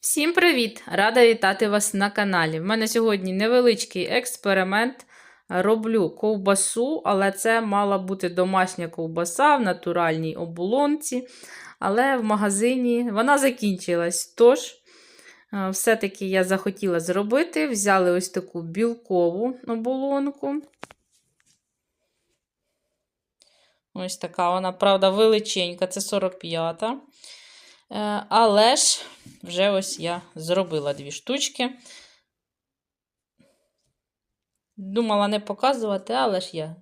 Всім привіт! Рада вітати вас на каналі. В мене сьогодні невеличкий експеримент. Роблю ковбасу, але це мала бути домашня ковбаса в натуральній оболонці. Але в магазині вона закінчилась. Тож, е, все-таки я захотіла зробити. Взяли ось таку білкову оболонку. Ось така вона, правда, величенька, це 45-та. Е, Але ж вже ось я зробила дві штучки. Думала не показувати, але ж я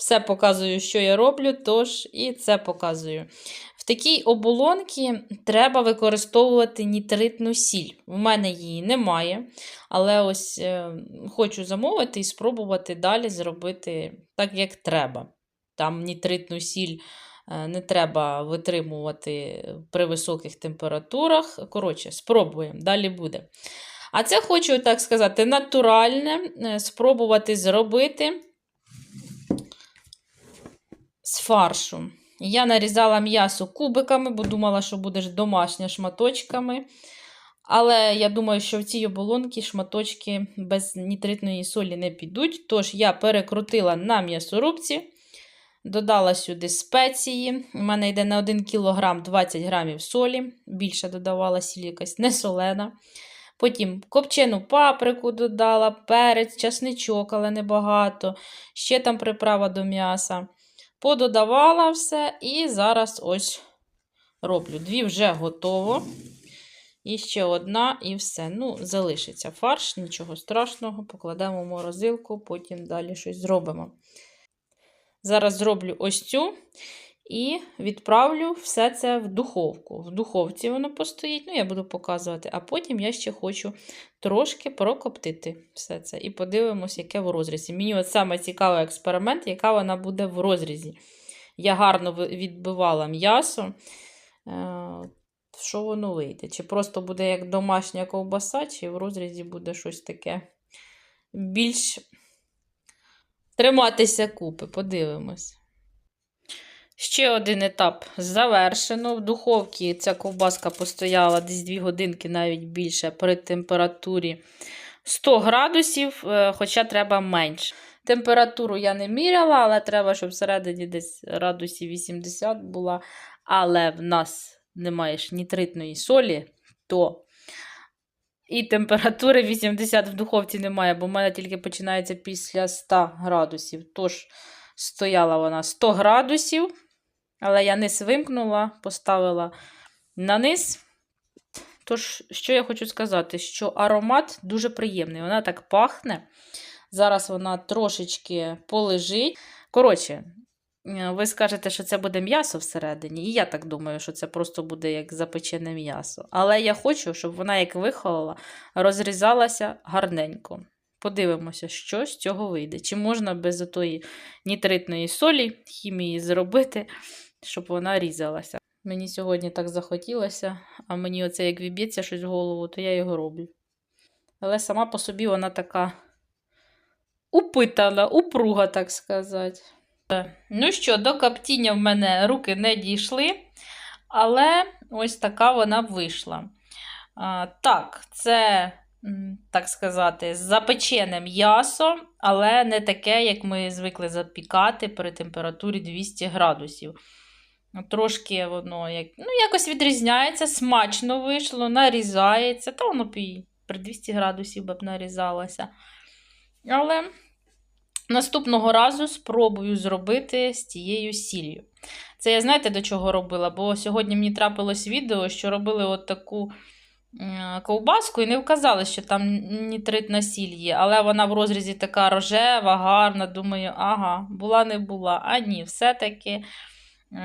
все показую, що я роблю, тож і це показую. В такій оболонці треба використовувати нітритну сіль. У мене її немає, але ось е, хочу замовити і спробувати далі зробити так, як треба. Там нітритну сіль не треба витримувати при високих температурах. Коротше, спробуємо, далі буде. А це хочу, так сказати, натуральне е, спробувати зробити з фаршу. Я нарізала м'ясо кубиками, бо думала, що буде ж домашнє шматочками. Але я думаю, що в цій оболонці шматочки без нітритної солі не підуть. Тож я перекрутила на м'ясорубці, додала сюди спеції. У мене йде на 1 кг 20 грамів солі. Більше додавала сіль якась не солена. Потім копчену паприку додала, перець, часничок, але небагато. Ще там приправа до м'яса. Пододавала все і зараз ось роблю. Дві вже готово. І ще одна, і все. Ну, залишиться фарш, нічого страшного. Покладемо в морозилку, потім далі щось зробимо. Зараз зроблю ось цю і відправлю все це в духовку. В духовці воно постоїть, ну, я буду показувати, а потім я ще хочу трошки прокоптити все це. І подивимось, яке в розрізі. Мені от саме цікавий експеримент, яка вона буде в розрізі. Я гарно відбивала м'ясо. Що воно вийде? Чи просто буде як домашня ковбаса, чи в розрізі буде щось таке більш триматися купи. Подивимось. Ще один етап завершено. В духовці ця ковбаска постояла десь 2 годинки, навіть більше, при температурі 100 градусів, е, хоча треба менше. Температуру я не міряла, але треба, щоб всередині десь градусів 80 була. Але в нас немає ж нітритної солі, то і температури 80 в духовці немає, бо в мене тільки починається після 100 градусів. Тож, стояла вона 100 градусів. Але я низ вимкнула, поставила на низ. Тож, що я хочу сказати, що аромат дуже приємний. Вона так пахне. Зараз вона трошечки полежить. Коротше, ви скажете, що це буде м'ясо всередині, і я так думаю, що це просто буде як запечене м'ясо. Але я хочу, щоб вона, як вихолола, розрізалася гарненько. Подивимося, що з цього вийде. Чи можна без отої нітритної солі хімії зробити, щоб вона різалася. Мені сьогодні так захотілося, а мені оце як віб'ється щось в голову, то я його роблю. Але сама по собі вона така упитана, упруга, так сказати. Ну що, до коптіння в мене руки не дійшли, але ось така вона вийшла. А, Так, це, так сказати, запечене м'ясо, але не таке, як ми звикли запікати при температурі 200 градусів. Трошки воно як, ну, якось відрізняється, смачно вийшло, нарізається, та воно при 200 градусів б нарізалося. Але наступного разу спробую зробити з тією сіллю. Це я знаєте, до чого робила? Бо сьогодні мені трапилось відео, що робили от таку ковбаску і не вказали, що там нітритна сіль є, але вона в розрізі така рожева, гарна. Думаю, ага, була не була. А ні, все-таки.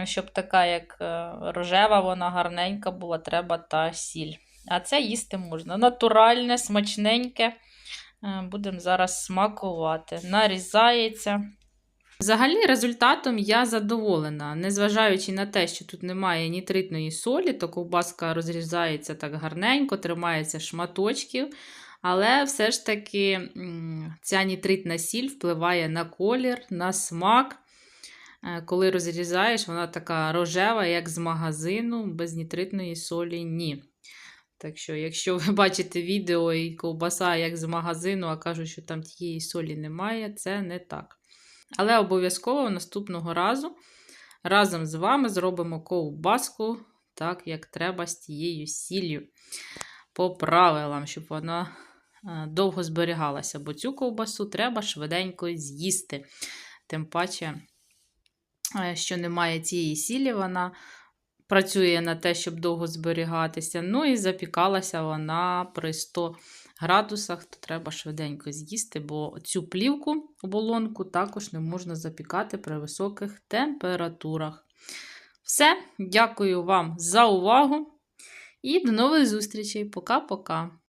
Щоб така, як рожева, вона гарненька була, треба та сіль. А це їсти можна. Натуральне, смачненьке. Будемо зараз смакувати. Нарізається. Взагалі, результатом я задоволена. Незважаючи на те, що тут немає нітритної солі, то ковбаска розрізається так гарненько, тримається шматочків. Але все ж таки ця нітритна сіль впливає на колір, на смак. Коли розрізаєш, вона така рожева, як з магазину, без нітритної солі ні. Так що, якщо ви бачите відео і ковбаса як з магазину, а кажуть, що там тієї солі немає, це не так. Але обов'язково наступного разу разом з вами зробимо ковбаску так, як треба з тією сіллю. По правилам, щоб вона е, довго зберігалася, бо цю ковбасу треба швиденько з'їсти. Тим паче, е, що немає цієї сілі, вона працює на те, щоб довго зберігатися. Ну і запікалася вона при 100 градусах, то треба швиденько з'їсти, бо цю плівку оболонку також не можна запікати при високих температурах. Все, дякую вам за увагу і до нових зустрічей. Пока-пока.